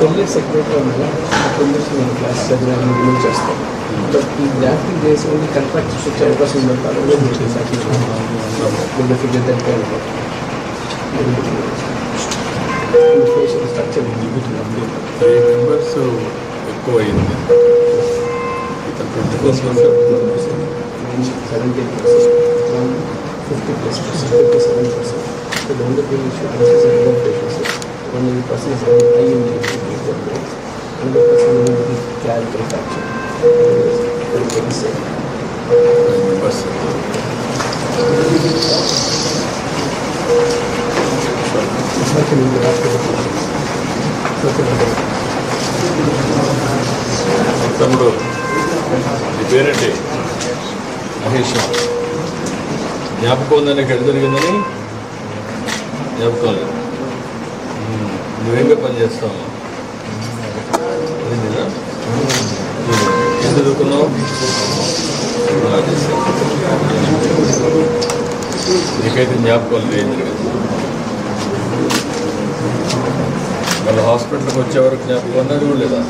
తొలి సెక్రటరీ వల్ల తొలి నేను క్లాస్ చదివాను రిమూవ్ చేస్తాను బట్ ఈ గ్రాఫిక్ డేస్ ఓన్లీ కన్ఫాక్ట్ వచ్చే అవకాశం ఉంది కాబట్టి ఫిగర్ దట్ ఫేషియల్ స్ట్రక్చర్ దిగుతుంది త్రీ మెంబర్స్ ఎక్కువ అయింది ఇతను twenty four seventeen percent fifty plus percent fifty seven percent so the only thing which is about patients one of the person is having high immunity another person is having character fracture very very safe members nothing in the hospital nothing in the తమ్ముడు నీ పేరేంటి మహేష్ జ్ఞాపకం ఉందని ఎక్కడ జరిగిందని జ్ఞాపకం లేదు నువ్వేంగా పని చేస్తావు ఎంత చదువుకున్నావు ఆ, చేశావు. నీకైతే జ్ఞాపకం లేదు ఏం జరిగింది మళ్ళీ హాస్పిటల్కి వచ్చే వరకు జ్ఞాపకం ఉన్నది కూడా లేదా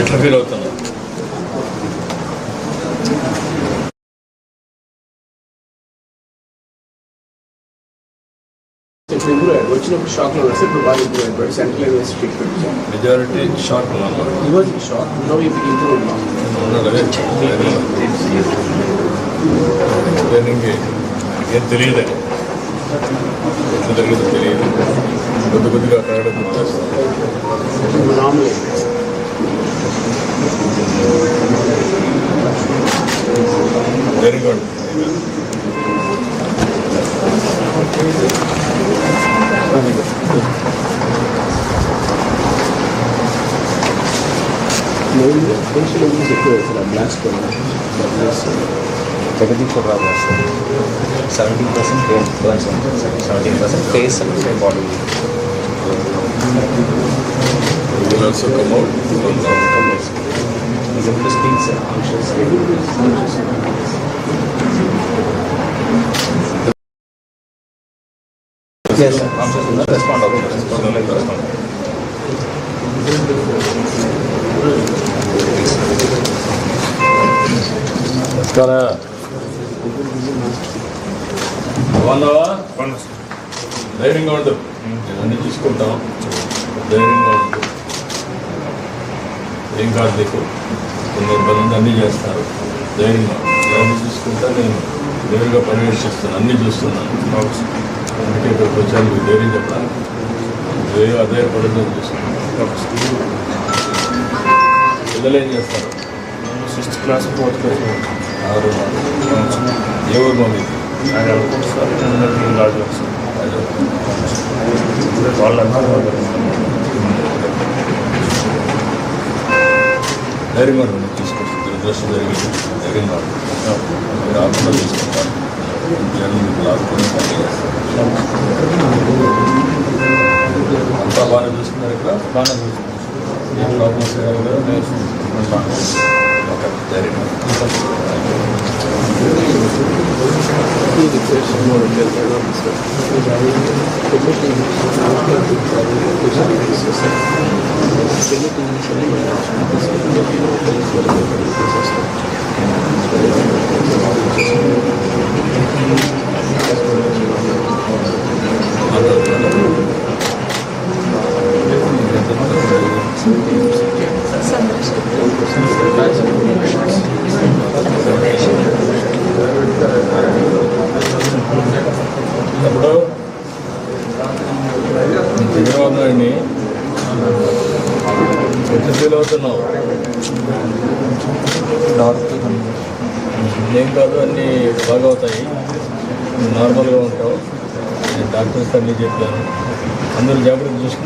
ఎట్లా ఫీల్ అవుతున్నా ఇప్పుడు ఇంప్రూవ్ అయ్యాడు వచ్చినప్పుడు షాక్లో వస్తే ఇప్పుడు బాగా ఇంప్రూవ్ అయిపోయాడు సెంట్రల్ వేసి ట్రీట్మెంట్ ఇచ్చాం మెజారిటీ షాక్ ఉన్నాను ఈ వాజ్ షాక్ నో ఇప్పుడు ఇంప్రూవ్ ఉన్నాం ట్రైనింగ్ ఏం తెలియదు ఎట్లా జరిగిందో తెలియదు కొద్ది కొద్దిగా అక్కడ గుర్తొస్తుంది Jagadishwara blast seventeen percent respond అవుతుంది రెస్పాండ్ నమస్కారా బాగున్నావా ధైర్యంగా ఉండు. నేను అన్ని చూసుకుంటాం. ధైర్యంగా ఉండు. ఏం కాదు నీకు కొన్ని ఇబ్బంది అన్నీ చేస్తారు. ధైర్యంగా. ఎవరిని చూసుకుంటా నేను నేరుగా పర్యవేక్షిస్తాను అన్నీ చూస్తున్నాను. అందుకే ఇక్కడికి వచ్చాను మీకు ధైర్యం చెప్పడానికి ఏ అధైర్యపడదని చూసుకుంటాను పిల్లలు ఏం చేస్తారు సిక్స్త్ క్లాస్ ఫోర్త్ క్లాస్ ఆరు ఏ ఊరు మీకు ఆయన అనుకుంటున్నారు అందరికీ వాళ్ళందరూ ధైర్యంగా ఉండండి తీసుకొచ్చి దురదృష్టం జరిగింది. ధైర్యంగా ఉండండి. మీరు ఆకుండా తీసుకుంటారు జనం మీకు లాక్కుని పని చేస్తారు అంతా బాగానే చూస్తున్నారు ఇక్కడ బాగానే చూస్తుంది ఏ ప్రాబ్లమ్స్ ఏమి లేవు? ఓకే ధైర్యంగా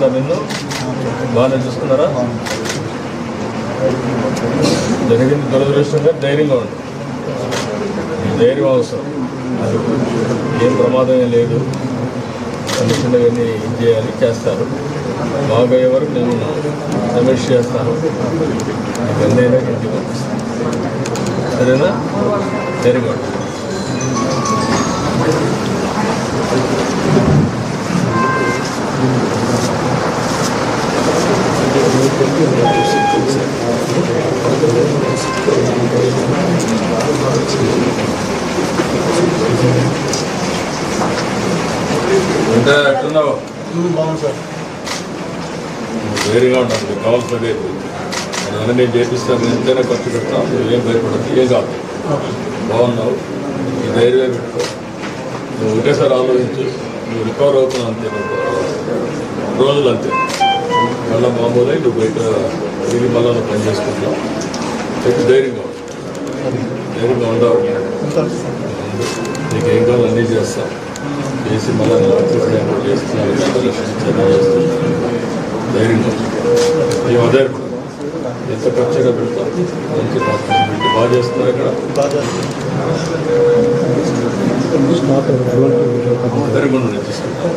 జాగ్రత్త నిన్ను? బాగానే చూసుకున్నారా జరిగింది దురదృష్టంగా ధైర్యంగా ఉంది ధైర్యం అవసరం. ఏం ప్రమాదం లేదు. చిన్న చిన్నవన్నీ ఇది చేయాలి? చేస్తారు. బాగయ్యే వరకు నేను సమీక్ష చేస్తాను. ఇవన్నీ ఇంటికి పంపిస్తాను. సరేనా? వెరీ గుడ్ అంటే ఎట్టున్నావు వేరుగా ఉంటాను మీకు కావాల్సినది అందువల్ల నేను చేపిస్తాను ఎంతైనా ఖర్చు పెడతాను నువ్వు ఏం భయపడదు ఏం కాదు. బాగున్నావు ఈ ధైర్యమే పెట్టుకో. నువ్వు ఒకేసారి ఆలోచించు నువ్వు రికవర్ అవుతున్నావు అంతే నువ్వు. రోజులు అంతే. మళ్ళీ మామూలై నువ్వు బయట తిరిగి మళ్ళీ పని చేసుకుంటావు చెప్పి ధైర్యంగా. ధైర్యంగా ఉండవు నీకు ఏం కావాలో అన్నీ చేస్తాం. చేసి మళ్ళీ చేస్తున్నాను ధైర్యంగా. ఏం అధైర్యపడదు ఎంత ఖర్చుగా పెడతాం? మంచి బాగా చేస్తున్నారు ఇక్కడ. ధైర్యంగా నేను తీసుకుంటాను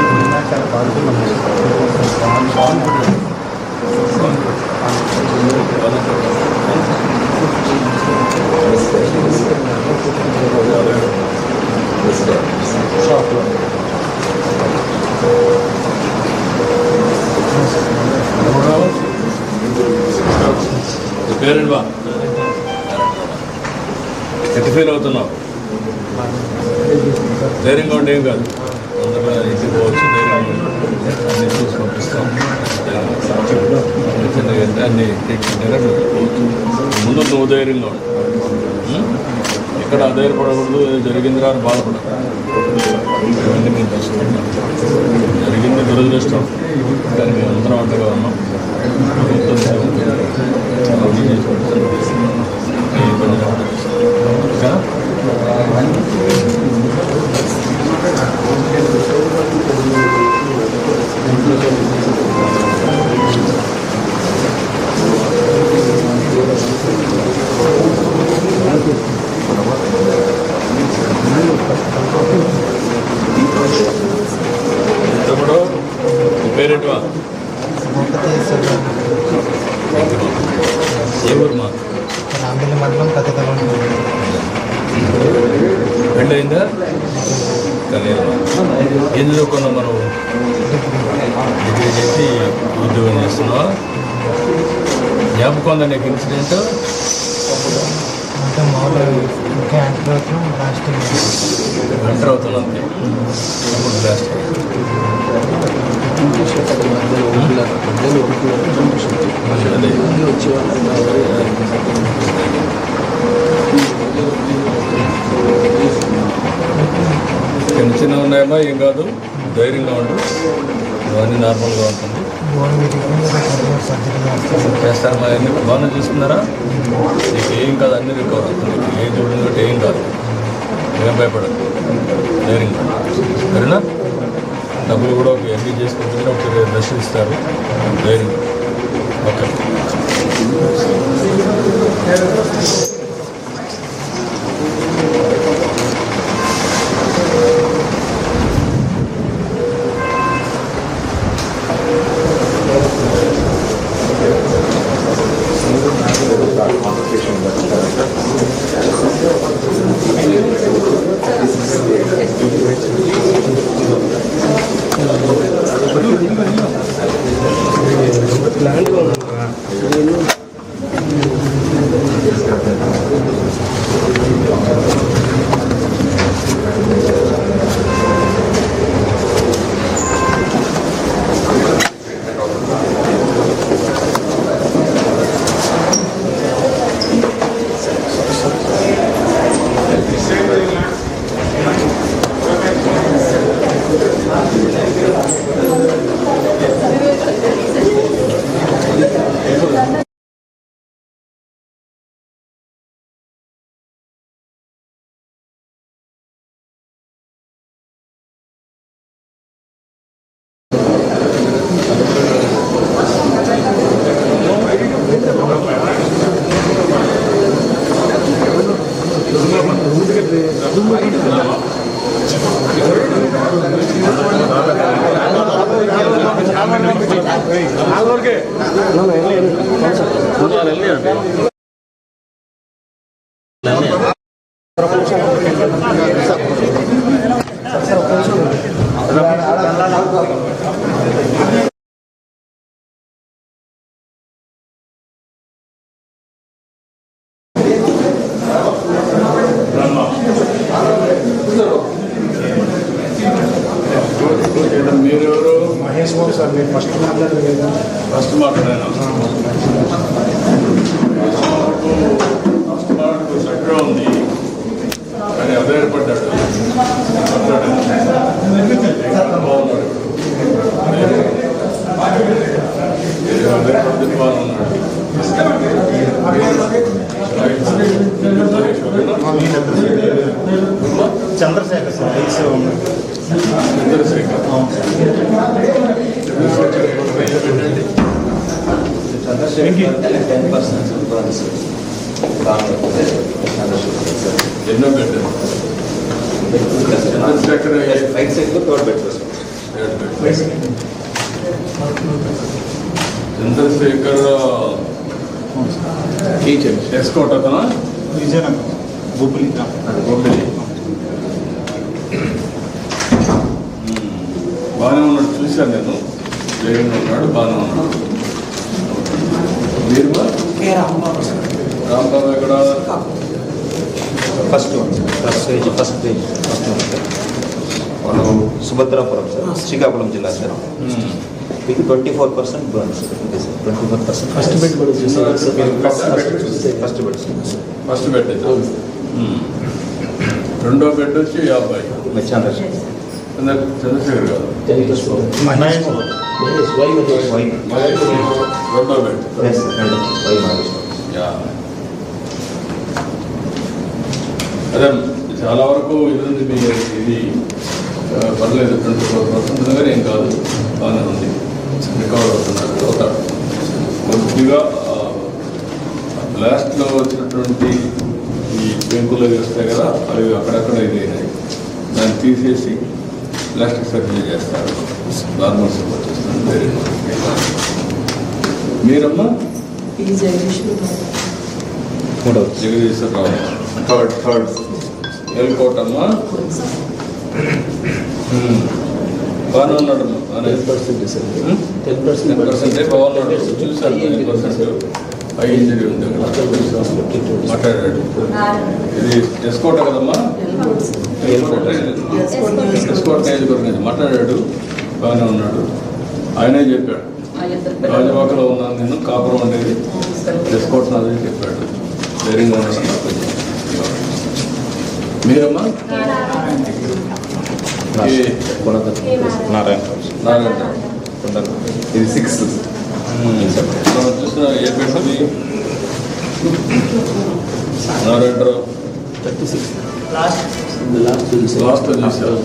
చెన్నకు స్టాక్ పేరెంట్ బా? ఎంత ఫీల్ అవుతున్నావు? ధైర్యంగా ఉంటే ఏం కాదు. చూసి పంపిస్తాం దాన్ని ముందు నువ్వు ధైర్యంగా ఉండు. ఇక్కడ అధైర్యపడకూడదు జరిగిందిరా అని బాధపడదు జరిగింది దురదృష్టం దాన్ని మేము అందరం అంటగా ఉన్నాం. ప్రభుత్వం అంటే మామూలుగా ఇంకా యాంటీ అవుతున్నాం లాస్ట్ ఎంటర్ అవుతున్నా అంతే చిన్న చిన్న ఉన్నాయమ్మా ఏం కాదు. ధైర్యంగా ఉండు. ఇవన్నీ నార్మల్గా ఉంటుంది. బోన్ విరిగింది సర్జరీ చేస్తాం చేస్తారు? మా అన్ని బాగానే చూసుకున్నారా? నీకు ఏం కాదు అన్ని రికవర్ అవుతుంది నీకు ఏం చూడండి కాబట్టి ఏం కాదు. ఏం భయపడదు ధైర్యంగా. సరేనా? డబ్బులు కూడా ఒక ఎన్ని చేసుకుంటే ఒక డ్రెస్ ఇస్తారు. ధైర్యంగా. Okay. our conversation with each other. Gracias. Ten percent burns ఎన్నో పెట్టాను చంద్రశేఖర్ రైట్ సైడ్లో థర్డ్ బెడ్ చంద్రశేఖర్ ఎస్కోట్ అతనా విజయనగరం బొబ్బిలి ఒకటి బాగానే ఉన్నాడు చూశాను నేను. జగన్ ఉన్నాడు బాగానే ఉన్నాడు. మీరు? రాంబాబు ఎక్కడ? First one first page first page first one. Sir మనం సుభద్రాపురం సార్ శ్రీకాకుళం జిల్లా సార్. మీకు twenty four percent burns twenty four percent first bed first bed first bed అయితే రెండో బెడ్ వచ్చి యాభై చంద్రశేఖర్ చంద్ర- చంద్రశేఖర్ మహేష్ రెండో అదే చాలా వరకు ఇది మీ ఇది పర్లేదు ట్వంటీ ఫోర్ పర్సెంట్ ఏం కాదు బాగానే ఉంది. రికవర్ అవుతున్నారు. అవుతాడు కొద్దిగా బ్లాస్ట్లో వచ్చినటువంటి ఈ పెంకులు వస్తాయి కదా అవి అక్కడక్కడ ఇది అయినాయి. దాన్ని తీసేసి ప్లాస్టిక్ సర్జరీ చేస్తారు నార్మల్ సపోర్ట్ చేస్తారు వేరే మీరమ్మా ఇది జగదీశ్వరి మూడవది జగదీశ్వరరావు థర్డ్ థర్డ్ ఎల్కోటమ్మా బాగానే బాగానే ten percent? Ten ten percent percent బాగున్నాడు చూశాను టెన్ పర్సెంట్ హై ఇంజరీ ఉంది మాట్లాడాడు ఇది ఎస్కోట కదమ్మా ఎస్కోట మాట్లాడాడు. బాగానే ఉన్నాడు. ఆయనే చెప్పాడు. రాజవాకలో ఉన్నాను నేను కాపురం అనేది. ఎస్కోట్ నాదని చెప్పాడు. ధైర్యంగా ఉన్నాడు. మీరమ్మా? నారాయణ. నారాయణ. ఇది సిక్స్ మనం చూసిన ఏ పెట్టింది Narayanarao. Thirty six last last చూసారు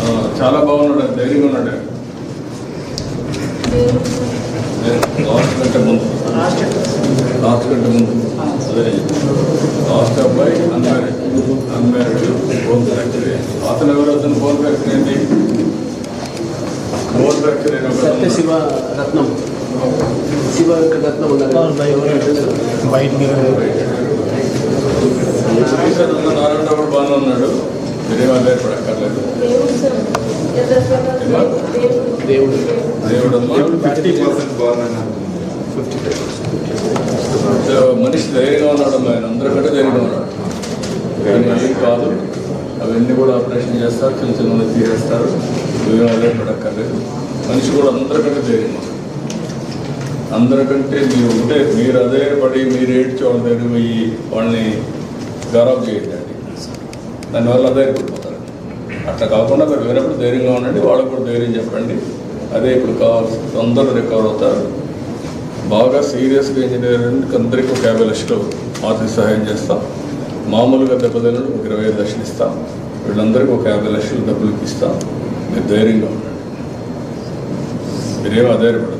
ఆ, చాలా బాగున్నాడు ధైర్యంగా ఉన్నాడు. లాస్ట్ కంటే ముందు. లాస్ట్ కంటే ముందు. అదే. లాస్ట్ అబ్బాయి అన్మ్యారీడ్ అన్మ్యారీడ్ బోన్ ఫ్రాక్చర్ అతను ఎవరు? అతను బోన్ ఫ్రాక్చర్ ఏంటి? బోన్ ఫ్రాక్చర్ అయిన ఒక సత్య శివ రత్నం. శివ రత్నం బయట నారాయణ కూడా బాగానే ఉన్నాడు. మీరేం అల్లరిపడక్కర్లేదు దేవుడు దేవుడమ్మ ఫిఫ్టీ పర్సెంట్ బాగున్నాను మనిషి ధైర్యంగా ఉన్నాడు ఆయన. అందరికంటే ధైర్యంగా ఉన్నాడు. ఏం కాదు అవన్నీ కూడా ఆపరేషన్ చేస్తారు చిన్న చిన్న తీరేస్తారు. అదే పడక్కర్లేదు మనిషి కూడా అందరికంటే ధైర్యం అందరికంటే మీరు ఉంటే మీరు అదే పడి మీరు ఏడ్చి వాళ్ళ దగ్గర పోయి వాళ్ళని గౌరవం చేయండి. దానివల్ల అదే కూడిపోతారు అట్లా కాకుండా మీరు వేరేప్పుడు ధైర్యంగా ఉండండి వాళ్ళకు కూడా ధైర్యం చెప్పండి. అదే ఇప్పుడు కావాల్సి తొందరగా రికవర్ అవుతారు. బాగా సీరియస్గా ఇంజనీరింగ్ అందరికీ ఒక యాభై లక్షలు ఆర్థిక సహాయం చేస్తాం. మామూలుగా దెబ్బతిన ఒక ఇరవై ఐదు లక్షలు ఇస్తాం. వీళ్ళందరికీ ఒక యాభై లక్షలు డబ్బులు ఇస్తాం. మీరు ధైర్యంగా ఉండండి. మీరేం అధైర్యపడదు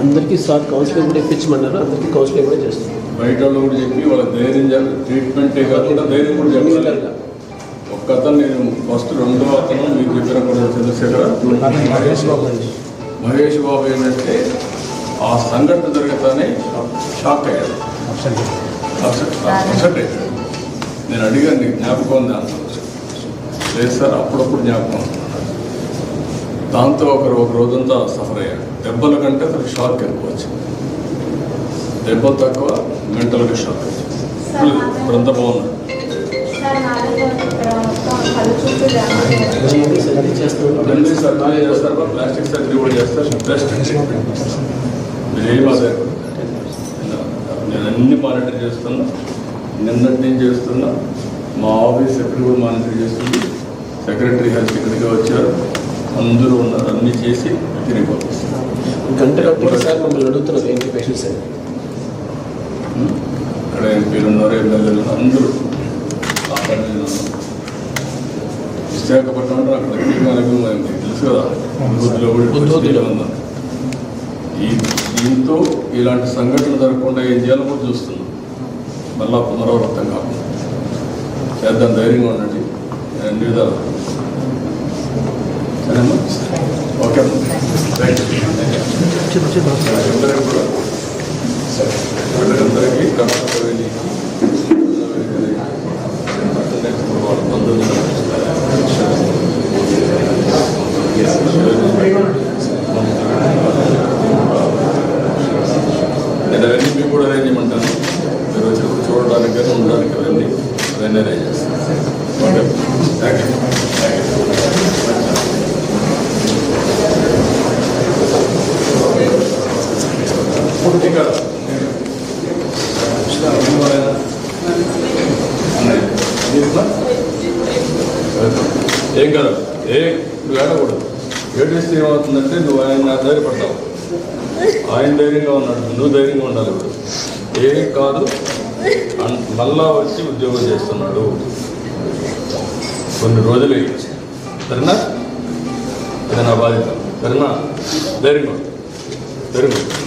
అందరికీ సార్ కౌన్సిలింగ్ కూడా ఇప్పించమన్నారు అందరికీ కౌన్సిలింగ్ కూడా చేస్తాం బయట వాళ్ళు కూడా చెప్పి వాళ్ళ ధైర్యం చేయాలి ట్రీట్మెంటే కాకుండా ధైర్యం కూడా చెప్పాలి. ఒక్క అతను నేను ఫస్ట్ రెండో అతను మీకు చెప్పిన కూడా చంద్రశేఖర మహేష్ బాబు అండి. మహేష్ బాబు ఏంటంటే ఆ సంఘటన జరుగుతానే షాక్ అయ్యాడు అప్సెట్ అప్సెట్ అయ్యాడు నేను అడిగాను నీకు జ్ఞాపకం ఉంది? లేదు సార్ అప్పుడప్పుడు జ్ఞాపకం. దాంతో ఒకరు ఒక రోజంతా సఫర్ అయ్యాడు దెబ్బల కంటే అతనికి షాక్ ఎక్కువ వచ్చింది. దెబ్బలు తక్కువ మెంటల్గా షాక్ వచ్చింది. ఇప్పుడు ఇప్పుడంతా బాగున్నాడు సర్జరీ చేస్తారు? ప్లాస్టిక్ సర్జరీ కూడా చేస్తారు. ఆధారపడదు నేను అన్ని మానిటర్ చేస్తున్నా. నిన్నటి నుంచి చేస్తున్నా. మా ఆఫీస్ ఎప్పుడు కూడా మానిటర్ చేస్తుంది. సెక్రటరీ హెల్త్ ఇక్కడికి వచ్చారు. అందరూ ఉన్నారు. అన్ని చేసి తిరిగి పంపిస్తున్నారు గంట సార్ మమ్మల్ని అడుగుతున్నారు. ఏంటి పేషెంట్స్ అని ఇక్కడ ఎంపీలు ఉన్నారు ఎమ్మెల్యేలు అందరూ. విశాఖపట్నం అక్కడ తెలుసు కదా? ఈ దీంతో ఇలాంటి సంఘటన జరగకుండా ఏం చేయాలో కూడా చూస్తున్నాం. మళ్ళా పునరావృతం కాకుండా. చేద్దాం ధైర్యంగా ఉండండి. నేను అన్ని విధాలు. ఓకే రైట్ అందరికీ కూడా వీళ్ళందరికీ కర్ణాటక వెళ్ళి వాళ్ళ బంధువులు నేను అవన్నీ మీకు కూడా అరేంజ్ చేయమంటాను మీరు వచ్చినప్పుడు చూడడానికి కానీ ఉండడానికి అవన్నీ అవన్నీ అరేంజ్ చేస్తాను okay thank you thank you ఇక్కడ ఏం కాదు. ఏ నువ్వు ఏడకూడదు ఏడిస్తే ఏమవుతుందంటే నువ్వు ఆయన ధైర్యపడతావు ఆయన ధైర్యంగా ఉన్నాడు. నువ్వు ధైర్యంగా ఉండాలి ఇప్పుడు. ఏం కాదు. మళ్ళా వచ్చి ఉద్యోగం చేస్తున్నాడు. కొన్ని రోజులు సరేనా? అది నా బాధ్యత. సరేనా? ధైర్యంగా ధైర్యంగా